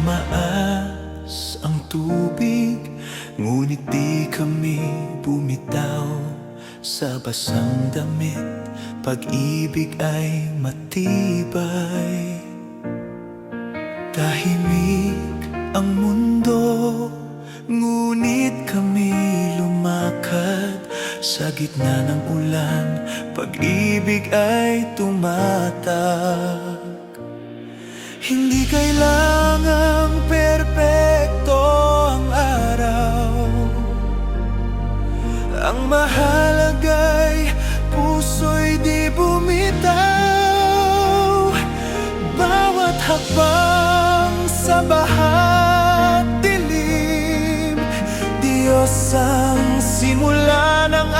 Tumaas ang tubig Ngunit di kami bumitaw. Sa basang damit Pag-ibig ay matibay. Tahimik ang mundo Ngunit kami lumakad. Sa gitna ng ulan Pag-ibig ay tumatag. Hindi kailangang mahalagay puso'y di bumitaw. Bawat hakbang sa bahat dilim Diyos ang simula ng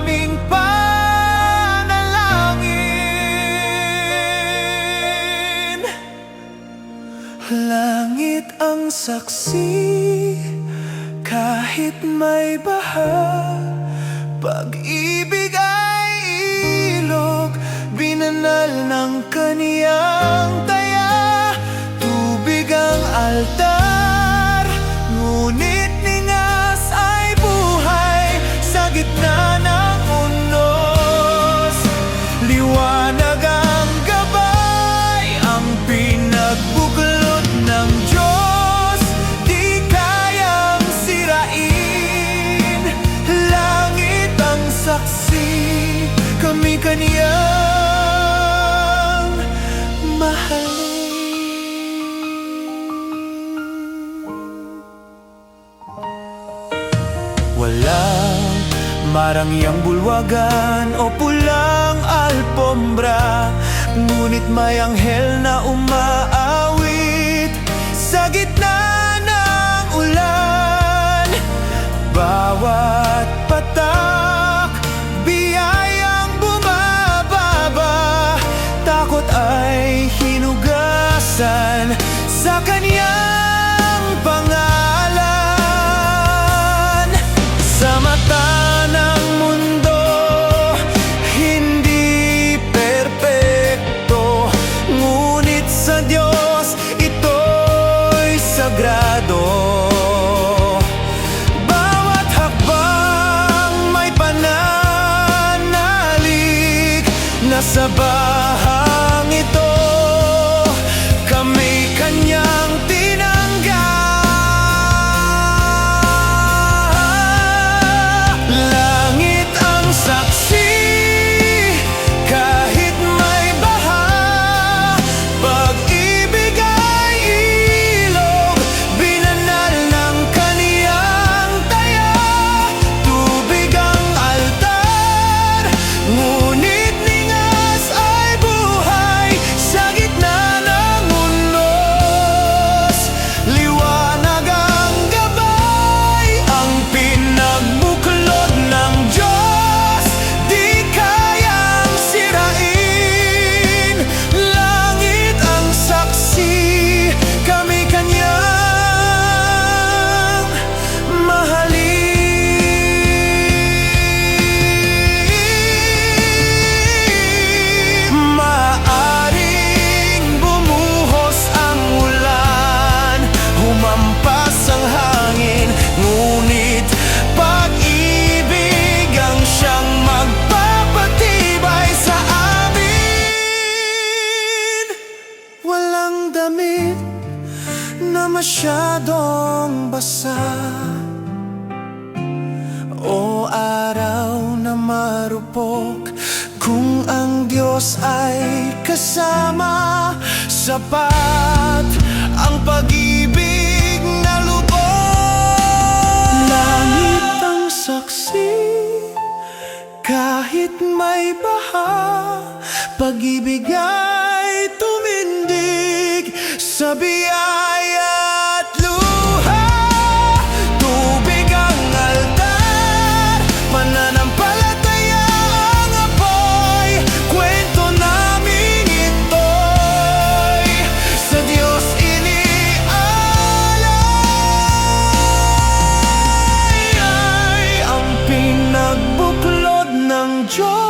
aming panalangin. Langit ang saksi kahit may baha Pag-ibig ay ilog. Binanal ng kaniyang marangyang bulwagan o pulang alpombra Ngunit may anghel na umaawit Sa gitna Nasa bahang damit na masyadong basa. O araw na marupok Kung ang Diyos ay kasama Sapat ang pag-ibig na lubos. Langit ang saksi kahit may baha Pag-ibig ay tumindig Sa biyaya at luha. Tubig ang altar Pananampalataya apoy Kwento namin ito'y Sa Diyos inialay. Ang pinagbuklod ng Diyos